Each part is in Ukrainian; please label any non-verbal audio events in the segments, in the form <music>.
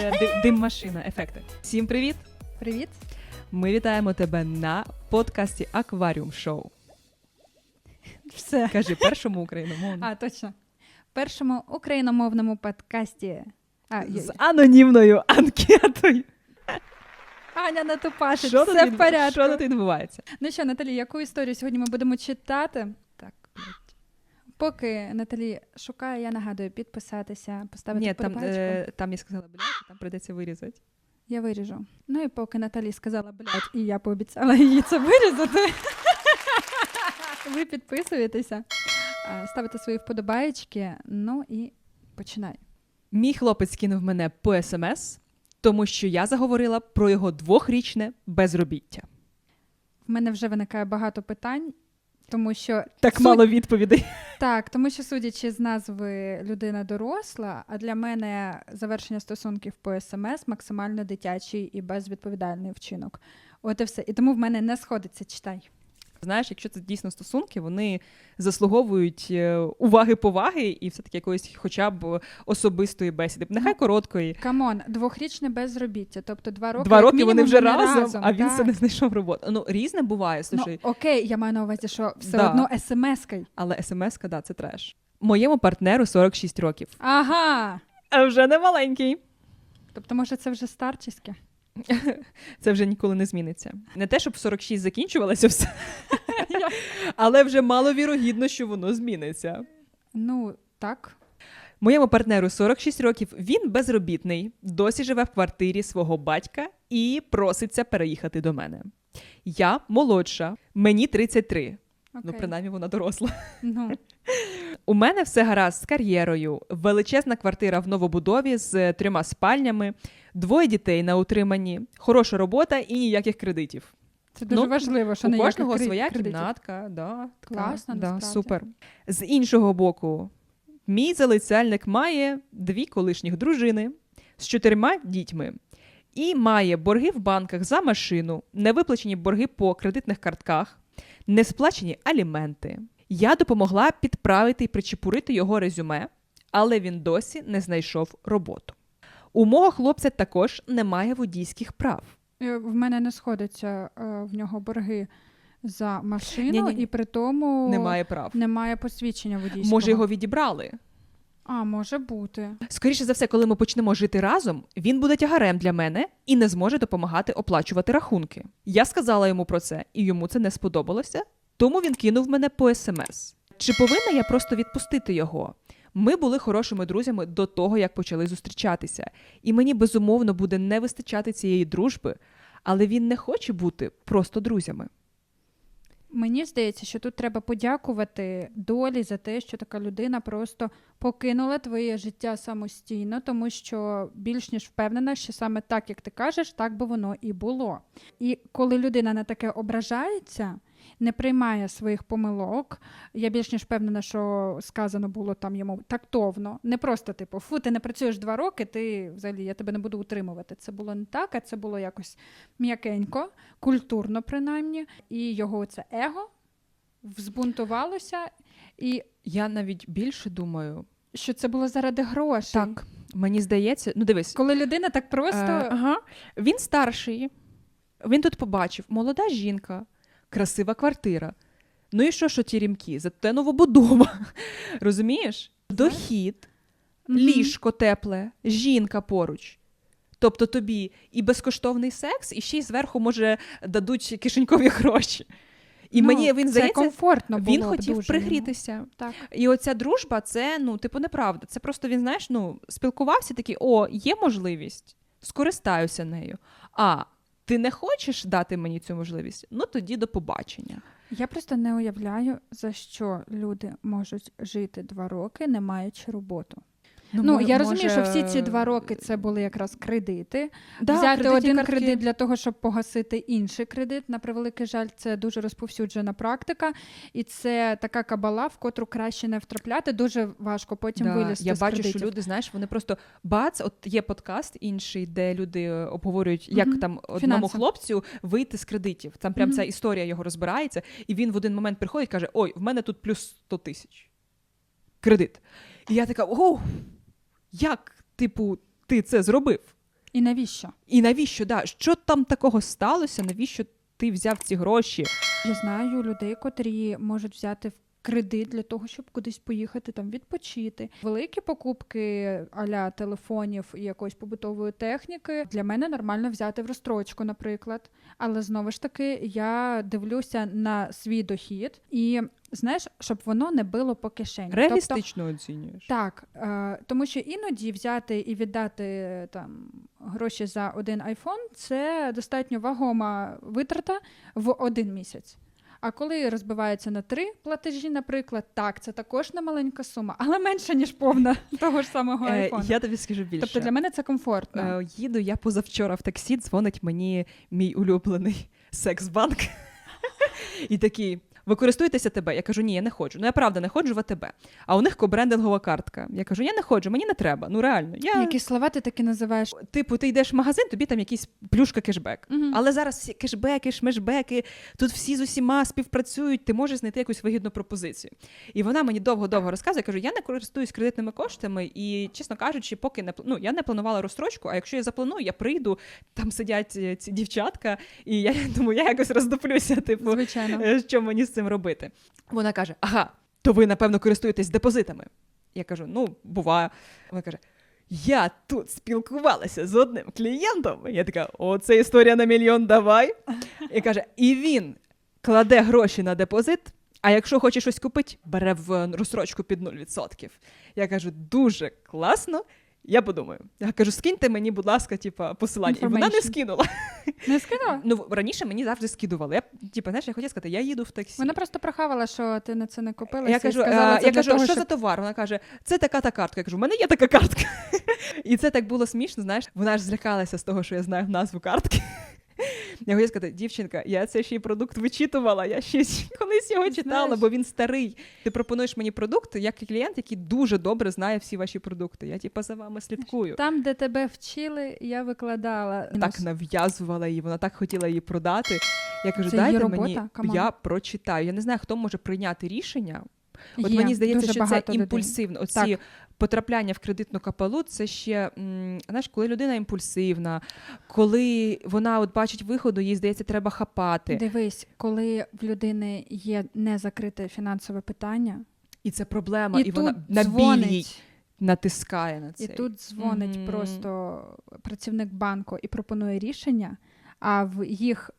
Це дим-машина, ефекти. Всім привіт! Привіт. Ми вітаємо тебе на подкасті Акваріум Шоу. Все. Кажи першому україномовному. А, точно. Першому україномовному подкасті. А, З анонімною анкетою. Аня натупашить, Що тут, все в порядку. що тут відбувається? Ну що, Наталі, яку історію сьогодні ми будемо читати? Так. Поки Наталі шукає, я нагадую підписатися, поставити Ні, там, е, там я сказала, блядь, там прийдеться вирізати. Я виріжу. Ну і поки Наталі сказала блядь, і я пообіцяла їй це вирізати. <laughs> Ви підписуєтеся, а, ставите свої вподобаєчки, ну і починай. Мій хлопець кинув мене по смс, тому що я заговорила про його двохрічне безробіття. В мене вже виникає багато питань, тому що Так суд... мало відповідей. <laughs> Так, тому що судячи з назви людина доросла, а для мене завершення стосунків по смс максимально дитячий і безвідповідальний вчинок. От і все. І тому в мене не сходиться читай. Знаєш, якщо це дійсно стосунки, вони заслуговують е, уваги, поваги і все-таки якоїсь хоча б особистої бесіди. Нехай Ну, короткої. Камон, двохрічне безробіття, тобто два роки. Два роки вони вже вони разом, а він так. все не знайшов роботу. Ну, різне буває, слушай, Ну, окей, я маю на увазі, що все Да. одно смс-кою. але смс-ка, да, це треш. Моєму партнеру 46 років. Ага. А вже не маленький. Тобто, може, це вже старчиське? <laughs> Це вже ніколи не зміниться. Не те, щоб в 46 закінчувалося все, <laughs> але вже маловірогідно, що воно зміниться. Ну, так. Моєму партнеру 46 років. Він безробітний, досі живе в квартирі свого батька і проситься переїхати до мене. Я молодша, мені 33. Ну, принаймні, вона доросла. Ну, У мене все гаразд з кар'єрою, величезна квартира в новобудові з трьома спальнями, двоє дітей на утриманні, хороша робота і ніяких кредитів. це дуже Ну, важливо, що У кожного своя кредитів. кімнатка. Да, Класно, да, насправді. супер. З іншого боку, мій залицяльник має дві колишніх дружини з чотирма дітьми і має борги в банках за машину, невиплачені борги по кредитних картках, несплачені аліменти. Я допомогла підправити і причепурити його резюме, але він досі не знайшов роботу. У мого хлопця також немає водійських прав. Е, В мене не сходиться е, в нього борги за машину, Ні-ні-ні. і при тому Немає прав. немає посвідчення водійського. Може, його відібрали. А, може бути. Скоріше за все, коли ми почнемо жити разом, він буде тягарем для мене і не зможе допомагати оплачувати рахунки. Я сказала йому про це, і йому це не сподобалося, тому він кинув мене по смс. Чи повинна я просто відпустити його? Ми були хорошими друзями до того, як почали зустрічатися, і мені безумовно буде не вистачати цієї дружби, але він не хоче бути просто друзями. Мені здається, що тут треба подякувати долі за те, що така людина просто покинула твоє життя самостійно, тому що більш ніж впевнена, що саме так, як ти кажеш, так би воно і було. І коли людина на таке ображається, не приймає своїх помилок, я більш ніж впевнена, що сказано було там йому тактовно, не просто типу, фу, ти не працюєш два роки, ти взагалі я тебе не буду утримувати. Це було не так, а це було якось м'якенько, культурно, принаймні, і його це его взбунтувалося, і Я навіть більше думаю, що це було заради грошей. так, мені здається, ну дивись, Коли людина так просто Е, ага. Він старший. Він тут побачив молода жінка, красива квартира. Ну і що, що ті рімки? Зате новобудова. <laughs> Розумієш? Дохід, ліжко тепле, жінка поруч. Тобто тобі і безкоштовний секс, і ще й зверху, може, дадуть кишенькові гроші. І Ну, мені він це здається, комфортно було він хотів дуже йому. пригрітися. Так. І оця дружба, це ну, типу, неправда. Це просто він, знаєш, ну, спілкувався такий: о, є можливість, скористаюся нею. А ти не хочеш дати мені цю можливість? Ну тоді до побачення. Я просто не уявляю, за що люди можуть жити два роки, не маючи роботу. Ну, мо- я розумію, може, що всі ці два роки це були якраз кредити. Да, Взяти один картки. кредит для того, щоб погасити інший кредит. На превеликий жаль, це дуже розповсюджена практика, і це така кабала, в котру краще не втрапляти. Дуже важко потім Да, вилізти я з бачу, кредитів. що люди, знаєш, вони просто бац, от є подкаст інший, де люди обговорюють, як Мгм. там одному Фінанси. хлопцю вийти з кредитів. Там прям Мгм. ця історія його розбирається, і він в один момент приходить і каже: Ой, в мене тут плюс 100 тисяч. Кредит. І я така: о, як, типу, ти це зробив? І навіщо? І навіщо? Да? Що там такого сталося? Навіщо ти взяв ці гроші? Я знаю людей, котрі можуть взяти в кредит для того, щоб кудись поїхати там відпочити. Великі покупки аля телефонів і якоїсь побутової техніки для мене нормально взяти в розстрочку, наприклад. Але знову ж таки я дивлюся на свій дохід і знаєш, щоб воно не било по кишені. Тобто, оцінюєш. так, е, тому що іноді взяти і віддати там гроші за один айфон це достатньо вагома витрата в один місяць. А коли розбивається на три платежі, наприклад, так, це також не маленька сума, але менше, ніж повна <laughs> того ж самого Е, айфона. я тобі скажу більше. Тобто для мене це комфортно. Е, їду я позавчора в таксі, дзвонить мені мій улюблений секс-банк. <laughs> І такий. Ви користуєтеся тебе? Я кажу, ні, я не ходжу. Ну я правда не ходжу в АТБ. А у них кобрендингова картка. Я кажу, я не ходжу, мені не треба. Ну реально. Я... Які слова ти таки називаєш? Типу, ти йдеш в магазин, тобі там якийсь плюшка кешбек. Мгм. Але зараз всі кешбеки, шмешбеки, тут всі з усіма співпрацюють, ти можеш знайти якусь вигідну пропозицію. І вона мені довго-довго розказує. Я кажу, я не користуюсь кредитними коштами, і, чесно кажучи, поки не ну, я не планувала розстрочку, а якщо я запланую, я прийду, там сидять е, ці дівчатка, і я <laughs> думаю, я якось роздуплюся, типу, Звичайно. е, що мені з цим робити. Вона каже: Ага, то ви, напевно, користуєтесь депозитами. Я кажу, ну, буває. Вона каже. Я тут спілкувалася з одним клієнтом. Я така, о, це історія на мільйон, давай. І каже, і він кладе гроші на депозит, а якщо хоче щось купити, бере в розстрочку під 0%. Я кажу, дуже класно. Я подумаю. Я кажу, скиньте мені, будь ласка, типа, посилання. І вона не скинула. Не скинула? Ну, раніше мені завжди скидували. Я, типа, знаєш, я хотіла сказати, я їду в таксі. Вона просто прохавала, що ти на це не купила. Я кажу, сказала, е, я кажу, того, що за товар? Вона каже, це така та картка. Я кажу, в мене є така картка. <laughs> І це так було смішно, знаєш, вона ж злякалася з того, що я знаю назву картки. <laughs> Я хотіла сказати, дівчинка, я цей ще й продукт вичитувала, я ще колись його читала, Знаєш. бо він старий. Ти пропонуєш мені продукт, як клієнт, який дуже добре знає всі ваші продукти. Я типа за вами слідкую. Там, де тебе вчили, я викладала. Так нав'язувала її, вона так хотіла її продати. Я кажу, Це дайте мені, я прочитаю. Я не знаю, хто може прийняти рішення. От Є мені здається, дуже що це імпульсивно. Оці Так. потрапляння в кредитну капелу, це ще знаєш, коли людина імпульсивна, коли вона от бачить виходу, їй здається, треба хапати. Дивись, коли в людини є незакрите фінансове питання, І це проблема, і, і, вона на білій натискає на це. і тут дзвонить Мгм. просто працівник банку і пропонує рішення, а в їх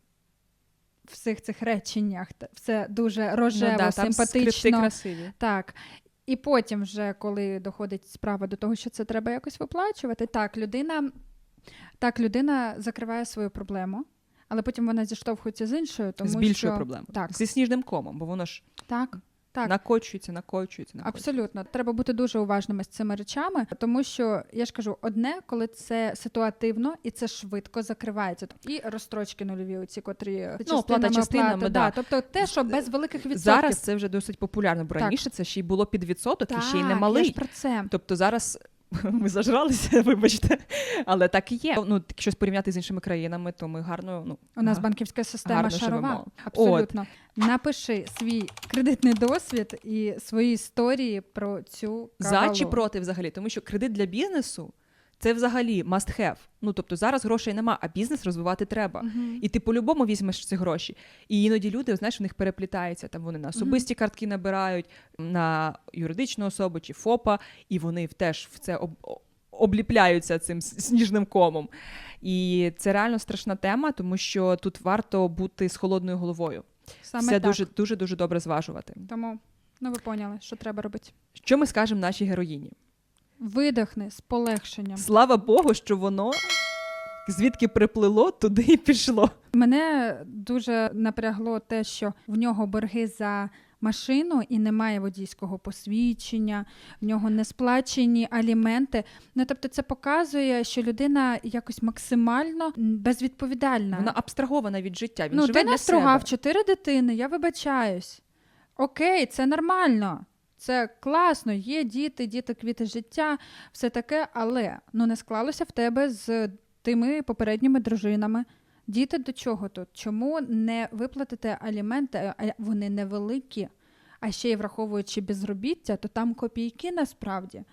всіх цих реченнях все дуже рожево, ну, да, симпатично. красиві. Так. І потім, вже коли доходить справа до того, що це треба якось виплачувати, так, людина, так, людина закриває свою проблему, але потім вона зіштовхується з іншою, тому з більшою що проблемою. Так. Зі сніжним комом, бо воно ж так, так. накочується, накочується, накочується. Абсолютно, треба бути дуже уважними з цими речами, тому що я ж кажу, одне, коли це ситуативно і це швидко закривається. І розстрочки нульові, оці котрі Ну, оплата частинами, оплати, да. Тобто те, що без великих відсотків. Зараз це вже досить популярно, бо Так. раніше це ще й було під відсоток і ще й не Так. Я ж про це. Тобто зараз <laughs> ми зажралися, <laughs> вибачте, але так і є. Ну, якщо порівняти з іншими країнами, то ми гарно. Ну У нас га- банківська система гарно шарова. живемо. Абсолютно. Напиши свій кредитний досвід і свої історії про цю за чи проти взагалі, тому що кредит для бізнесу це взагалі must have. Ну тобто зараз грошей нема, а бізнес розвивати треба. Мгм. І ти по-любому візьмеш ці гроші. І іноді люди, знаєш, в них переплітається. Там вони на особисті картки набирають, на юридичну особу чи ФОПа, і вони теж в це об- обліпляються цим сніжним комом. І це реально страшна тема, тому що тут варто бути з холодною головою. Саме Все так. дуже дуже дуже добре зважувати. Тому ну ви поняли, що треба робити. Що ми скажемо нашій героїні? Видихни з полегшенням. Слава Богу, що воно звідки приплило, туди і пішло. Мене дуже напрягло те, що в нього борги за машину і немає водійського посвідчення, в нього не сплачені аліменти. Ну тобто, це показує, що людина якось максимально безвідповідальна. Вона абстрагована від життя. Він ну, живе ти настругав чотири дитини, я вибачаюсь. Окей, це нормально. Це класно, є діти, діти квіти життя, все таке, але ну не склалося в тебе з тими попередніми дружинами. Діти до чого тут? Чому не виплатити аліменти? Вони невеликі, а ще й враховуючи безробіття, то там копійки насправді.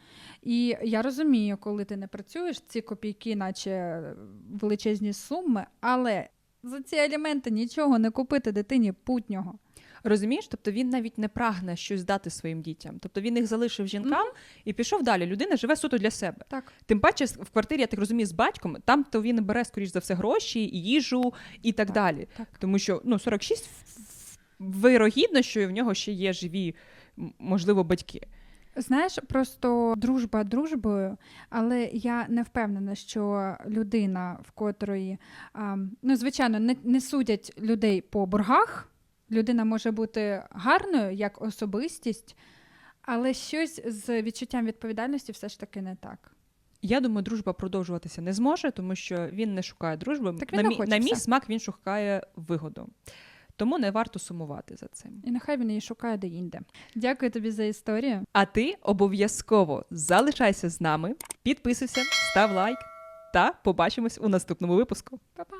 І я розумію, коли ти не працюєш, ці копійки, наче величезні суми, але за ці елементи нічого не купити дитині путнього. Розумієш, тобто він навіть не прагне щось дати своїм дітям. Тобто він їх залишив жінкам і пішов далі. Людина живе суто для себе. Так. Тим паче в квартирі, я так розумію, з батьком, там то він бере, скоріш за все, гроші, їжу і так, Так, далі. так. Тому що ну, 46 в- в- вирогідно, що в нього ще є живі, можливо, батьки. Знаєш, просто дружба дружбою, але я не впевнена, що людина, в котрої, а, ну, звичайно, не, не судять людей по боргах. Людина може бути гарною як особистість, але щось з відчуттям відповідальності все ж таки не так. Я думаю, дружба продовжуватися не зможе, тому що він не шукає дружби. Так він на, мій, на мій смак він шукає вигоду. Тому не варто сумувати за цим. І нехай він її шукає де-інде. Дякую тобі за історію. А ти обов'язково залишайся з нами, підписуйся, став лайк та побачимось у наступному випуску. Па-па!